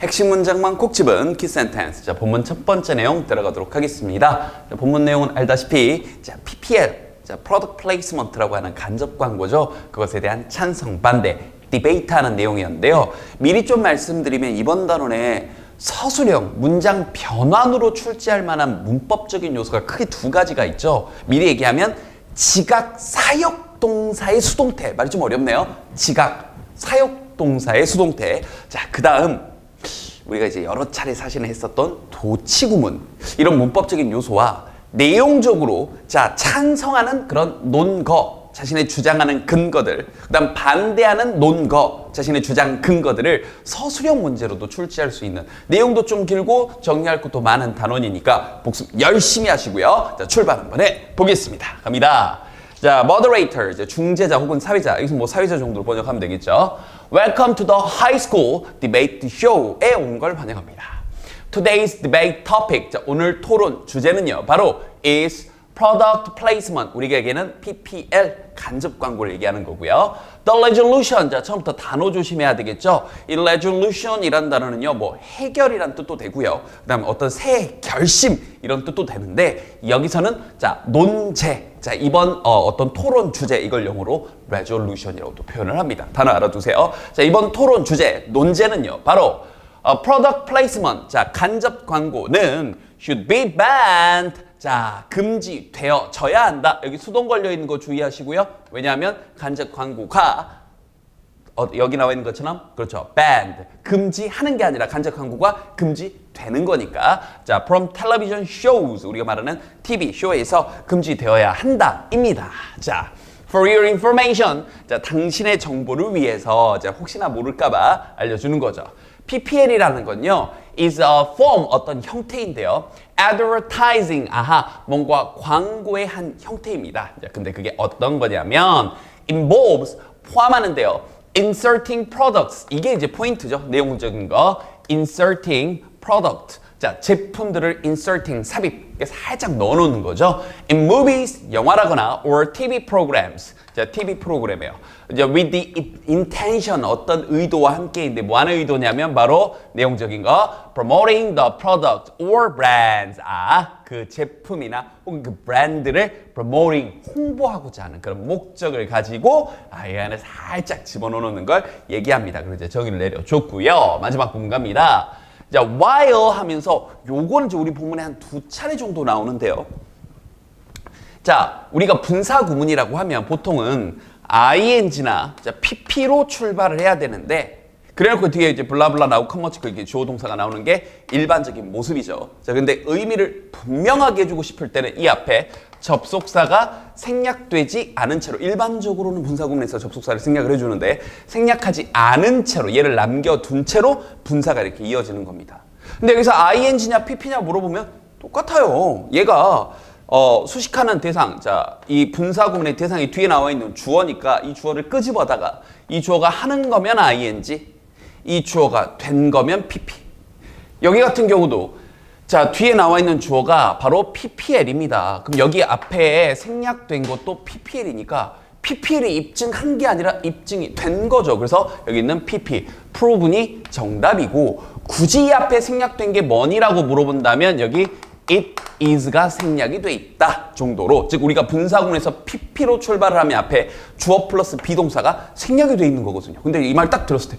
핵심 문장만 콕 집은 키 센텐스. 자, 본문 첫 번째 내용 들어가도록 하겠습니다. 자, 본문 내용은 알다시피 자, PPL, 자, Product Placement라고 하는 간접 광고죠. 그것에 대한 찬성, 반대, 디베이트하는 내용이었는데요. 미리 좀 말씀드리면 이번 단원에 서술형, 문장 변환으로 출제할 만한 문법적인 요소가 크게 두 가지가 있죠. 미리 얘기하면 지각 사역 동사의 수동태. 말이 좀 어렵네요. 지각 사역 동사의 수동태. 자, 그 다음 우리가 이제 여러 차례 사실은 했었던 도치구문 이런 문법적인 요소와 내용적으로 자 찬성하는 그런 논거 자신의 주장하는 근거들 그다음 반대하는 논거 자신의 주장 근거들을 서술형 문제로도 출제할 수 있는 내용도 좀 길고 정리할 것도 많은 단원이니까 복습 열심히 하시고요. 자 출발 한번 해 보겠습니다. 갑니다. 자, moderator, 이제 중재자 혹은 사회자, 여기서 뭐 사회자 정도로 번역하면 되겠죠. Welcome to the high school debate show에 온 걸 환영합니다. Today's debate topic, 자, 오늘 토론 주제는요, 바로 is product placement, 우리에게는 PPL 간접 광고를 얘기하는 거고요. The resolution, 자, 처음부터 단어 조심해야 되겠죠. 이 resolution이란 단어는요, 뭐 해결이란 뜻도 되고요. 그다음 어떤 새 결심 이런 뜻도 되는데 여기서는 자 논제, 자 이번 어, 어떤 토론 주제 이걸 영어로 resolution이라고 또 표현을 합니다. 단어 알아두세요. 자 이번 토론 주제 논제는요, 바로 어, product placement, 자 간접 광고는 should be banned. 자, 금지되어져야 한다. 여기 수동 걸려 있는 거 주의하시고요. 왜냐하면 간접 광고가 어, 여기 나와 있는 것처럼 그렇죠. banned 금지하는 게 아니라 간접 광고가 금지되는 거니까 자 from television shows 우리가 말하는 TV 쇼에서 금지되어야 한다입니다. 자 for your information 자 당신의 정보를 위해서 자 혹시나 모를까 봐 알려 주는 거죠. PPL이라는 건요 is a form 어떤 형태인데요. advertising 아하 뭔가 광고의 한 형태입니다. 자, 근데 그게 어떤 거냐면 involves 포함하는데요. inserting products 이게 이제 포인트죠. 내용적인 거 inserting product 자 제품들을 inserting 삽입 살짝 넣어놓는 거죠. in movies 영화라거나 or TV programs 자 TV 프로그램이에요. 이제 with the intention 어떤 의도와 함께인데 뭐 하는 의도냐면 바로 내용적인 거 promoting the product or brands 아 그 제품이나 혹은 그 브랜드를 promoting 홍보하고자 하는 그런 목적을 가지고 아이 안에 살짝 집어넣는 걸 얘기합니다. 그래서 이제 정의를 내려줬고요. 마지막 부분 갑니다. 자, while 하면서 요거는 이제 우리 본문에 한 두 차례 정도 나오는데요. 자, 우리가 분사 구문이라고 하면 보통은 ing나 자, pp로 출발을 해야 되는데 그래놓고 뒤에 이제 블라블라 나오고 커머치크 이게 주어 동사가 나오는 게 일반적인 모습이죠. 자, 근데 의미를 분명하게 해주고 싶을 때는 이 앞에 접속사가 생략되지 않은 채로 일반적으로는 분사 구문에서 접속사를 생략을 해주는데 생략하지 않은 채로 얘를 남겨둔 채로 분사가 이렇게 이어지는 겁니다. 근데 여기서 ing냐 pp냐 물어보면 똑같아요. 얘가 어, 수식하는 대상, 자, 이 분사 구문의 대상이 뒤에 나와 있는 주어니까 이 주어를 끄집어다가 이 주어가 하는 거면 ing, 이 주어가 된 거면 pp. 여기 같은 경우도 자, 뒤에 나와 있는 주어가 바로 PPL입니다. 그럼 여기 앞에 생략된 것도 PPL이니까 PPL이 입증한 게 아니라 입증이 된 거죠. 그래서 여기 있는 PP, proven이 정답이고 굳이 이 앞에 생략된 게 뭐니라고 물어본다면 여기 it is가 생략이 돼 있다 정도로 즉 우리가 분사구문에서 PP로 출발을 하면 앞에 주어 플러스 비동사가 생략이 돼 있는 거거든요. 근데 이 말 딱 들었을 때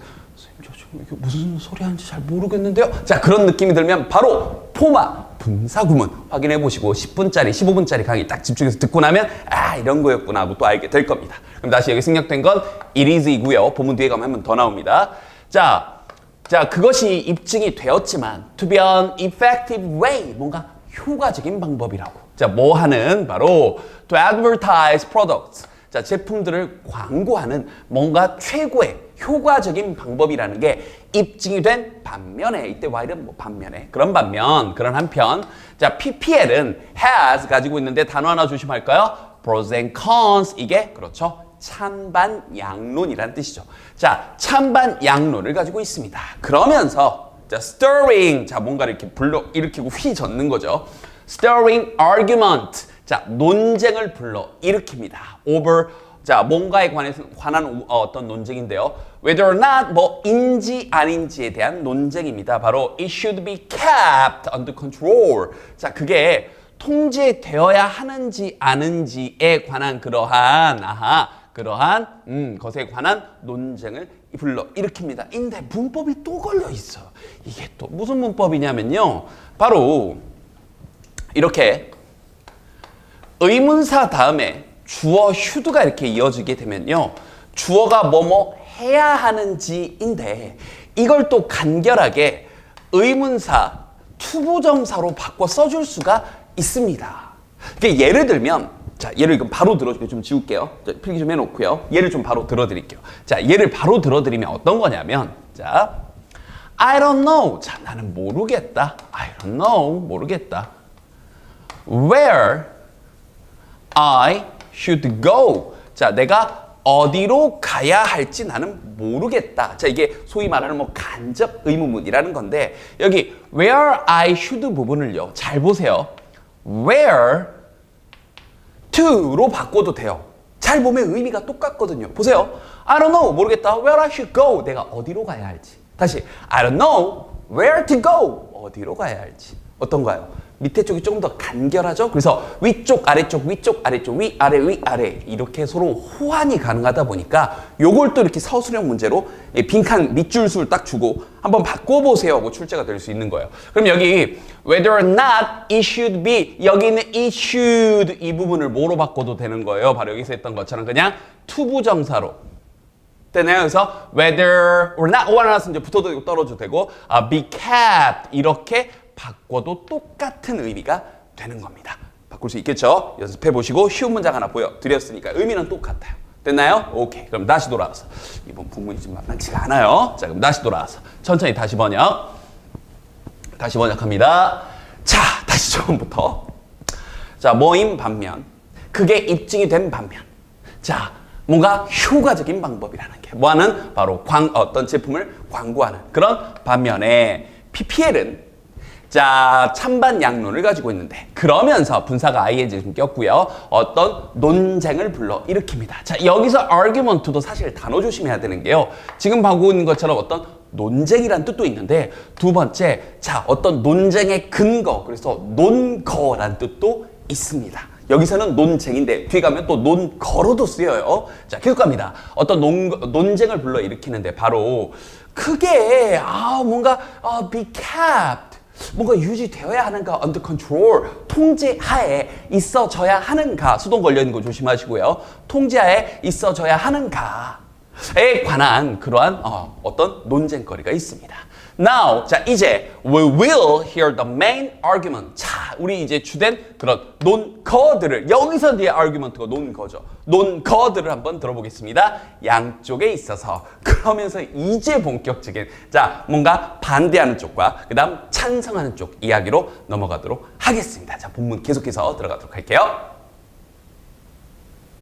이게 무슨 소리 하는지 잘 모르겠는데요. 자 그런 느낌이 들면 바로 포마 분사구문 확인해 보시고 10분짜리 15분짜리 강의 딱 집중해서 듣고 나면 아 이런 거였구나 하고 또 알게 될 겁니다. 그럼 다시 여기 생략된 건 it is이고요. 본문 뒤에 가면 한 번 더 나옵니다. 자, 자 그것이 입증이 되었지만 to be an effective way 뭔가 효과적인 방법이라고. 자, 뭐 하는 바로 to advertise products. 자, 제품들을 광고하는 뭔가 최고의 효과적인 방법이라는 게 입증이 된 반면에 이때 while은 뭐 반면에 그런 반면 그런 한편 자 PPL은 has 가지고 있는데 단어 하나 조심할까요? pros and cons 이게 그렇죠 찬반 양론이라는 뜻이죠. 자 찬반 양론을 가지고 있습니다. 그러면서 자 stirring 자 뭔가를 이렇게 불러 일으키고 휘젓는 거죠. stirring argument 자 논쟁을 불러 일으킵니다. over 자, 뭔가에 관해서 관한 어, 어떤 논쟁인데요. Whether or not 뭐인지 아닌지에 대한 논쟁입니다. 바로 it should be kept under control. 자, 그게 통제되어야 하는지 아는지에 관한 그러한 아하 그러한 음, 것에 관한 논쟁을 불러 일으킵니다. 인데 문법이 또 걸려 있어. 이게 또 무슨 문법이냐면요. 바로 이렇게 의문사 다음에 주어 should가 이렇게 이어지게 되면요. 주어가 뭐뭐 해야 하는지인데 이걸 또 간결하게 의문사 투부정사로 바꿔 써줄 수가 있습니다. 그러니까 예를 들면 자 예를 이거 바로 들어줄게요. 좀 지울게요. 자, 필기 좀 해놓고요. 예를 좀 바로 들어드릴게요. 자 예를 바로 들어드리면 어떤 거냐면 자 I don't know. 자 나는 모르겠다. I don't know. 모르겠다. Where I should go. 자, 내가 어디로 가야 할지 나는 모르겠다. 자, 이게 소위 말하는 뭐 간접 의문문이라는 건데 여기 where I should 부분을요. 잘 보세요. where to로 바꿔도 돼요. 잘 보면 의미가 똑같거든요. 보세요. I don't know. 모르겠다. Where I should go. 내가 어디로 가야 할지. 다시. I don't know. Where to go. 어디로 가야 할지. 어떤가요? 밑에 쪽이 조금 더 간결하죠? 그래서 위쪽, 아래쪽, 위쪽, 아래쪽, 위, 아래, 위, 아래 이렇게 서로 호환이 가능하다 보니까 요걸 또 이렇게 서술형 문제로 이 빈칸 밑줄수를 딱 주고 한번 바꿔보세요 하고 출제가 될 수 있는 거예요. 그럼 여기 whether or not it should be 여기 있는 it should 이 부분을 뭐로 바꿔도 되는 거예요. 바로 여기서 했던 것처럼 그냥 투부정사로 되나요? 그래서 whether or not or not 이제 붙어도 되고 떨어져도 되고 아, be kept 이렇게 바꿔도 똑같은 의미가 되는 겁니다. 바꿀 수 있겠죠? 연습해 보시고 쉬운 문장 하나 보여드렸으니까 의미는 똑같아요. 됐나요? 오케이. 그럼 다시 돌아와서 이번 부분이 좀 만만치가 않아요. 자, 그럼 다시 돌아와서 천천히 다시 번역. 다시 번역합니다. 자, 다시 처음부터. 자, 뭐임 반면. 그게 입증이 된 반면. 자, 뭔가 효과적인 방법이라는 게 뭐하는 바로 광, 어떤 제품을 광고하는 그런 반면에 PPL은 자 찬반 양론을 가지고 있는데 그러면서 분사가 ing를 좀 꼈고요. 어떤 논쟁을 불러 일으킵니다. 자 여기서 argument도 사실 단어 조심해야 되는 게요. 지금 보고 있는 것처럼 어떤 논쟁이란 뜻도 있는데 두 번째 자 어떤 논쟁의 근거 그래서 논거란 뜻도 있습니다. 여기서는 논쟁인데 뒤에 가면 또 논거로도 쓰여요. 자 계속 갑니다. 어떤 논, 논쟁을 불러 일으키는데 바로 크게 아 뭔가 아, be kept 뭔가 유지되어야 하는가 under control 통제하에 있어져야 하는가 수동 걸려 있는 거 조심하시고요. 통제하에 있어져야 하는가에 관한 그러한 어, 어떤 논쟁거리가 있습니다. Now, 자 이제 we will hear the main argument. 자, 우리 이제 주된 그런 논거들을 여기서 뒤에 argument가 논거죠. 논거들을 한번 들어보겠습니다. 양쪽에 있어서 그러면서 이제 본격적인 자 뭔가 반대하는 쪽과 그다음 찬성하는 쪽 이야기로 넘어가도록 하겠습니다. 자 본문 계속해서 들어가도록 할게요.